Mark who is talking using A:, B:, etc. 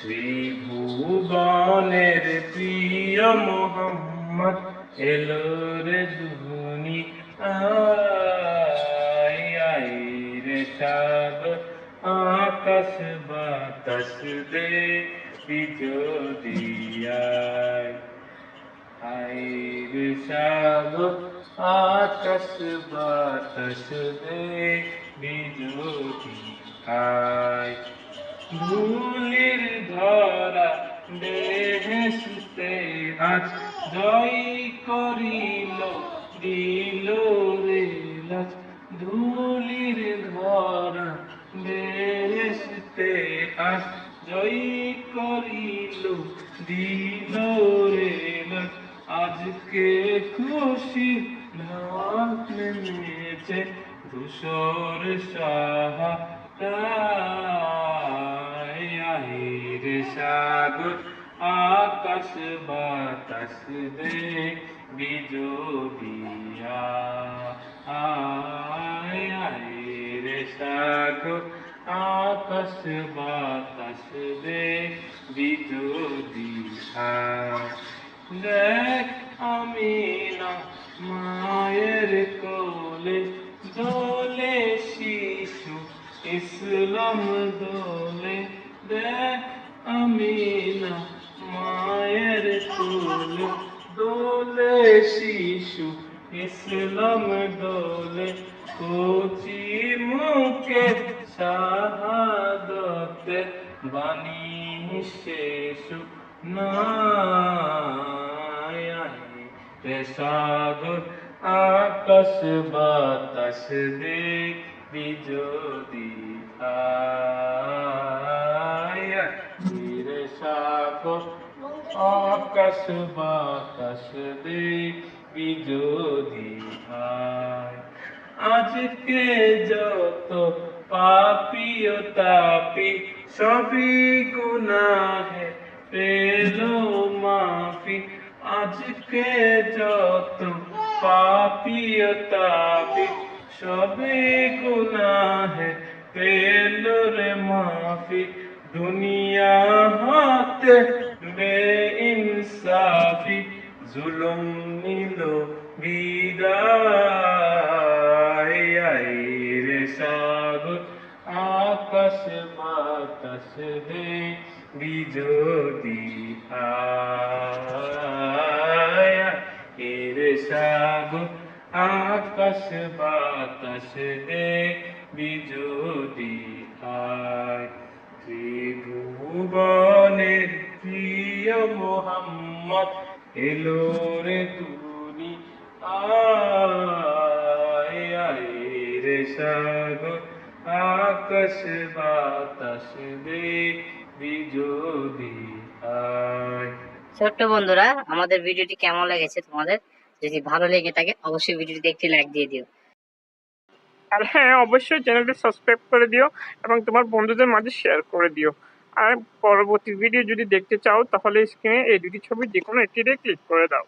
A: ত্রিভুবনের প্রিয় মোহাম্মদ, এলো রে দুনি, আয় আয় রে সাদ আকাশ বাতাস দে বিজোদিয়ায় আইর সাগর আকাশ বাতাস দে বিজোদি আয়। ধুলির ধরা বেহেসতে আজ জয় করিল, দিল রে লাজ। ধুলির ধরা বেহেসতে আজ জয় করিল, দিল রে লাজ। আজকে খুশি ঢাক নেমেছে ধূসর সাহা রে সাগর আকাশ বাতাস দে বিজোদিয়া আয় আয় রে সাগর আকাশ বাতাস দে বিজোদিয়া দেখ আমি না মায়ের কোলে দোলে শিশু ইসলাম দোলে দেখ দোলে শিশু, ইসলাম দোলে কচি মুখে শাহাদতে বাণী শেষু সাগর আকাশ বাতাস দে বিজোদি রে সাগর আকাশ বাতাস দে বিজোদি আজকে যত পাপি ও তাপি, সবই গুনাহে পেল মাফি। আজকে যত পাপি ও তাপি, সবই গুনাহে পেল রে মাফি। দুনিয়া হাতে বে ইনসাফি জুলুম নিল বিদায় রে সাগর আকাশ বাতাস দে বিজোদি রে সাগর আকাশ বাতাস দে বিজোদি ত্রিভুবনের প্রিয় মোহাম্মদ এলো রে তুনি আয় আয় রে সাগর আকাশ বাতাস দে বিজোদি আয়।
B: ছোট্ট বন্ধুরা আমাদের ভিডিওটি কেমন লেগেছে তোমাদের? যদি ভালো লেগে থাকে অবশ্যই ভিডিওটি একটি লাইক দিয়ে দিও।
C: আর হ্যাঁ অবশ্যই চ্যানেলটি সাবস্ক্রাইব করে দিও এবং তোমার বন্ধুদের মাঝে শেয়ার করে দিও। আর পরবর্তী ভিডিও যদি দেখতে চাও, তাহলে স্ক্রিনে এই দুটি ছবি যে কোনো একটিতে ক্লিক করে দাও।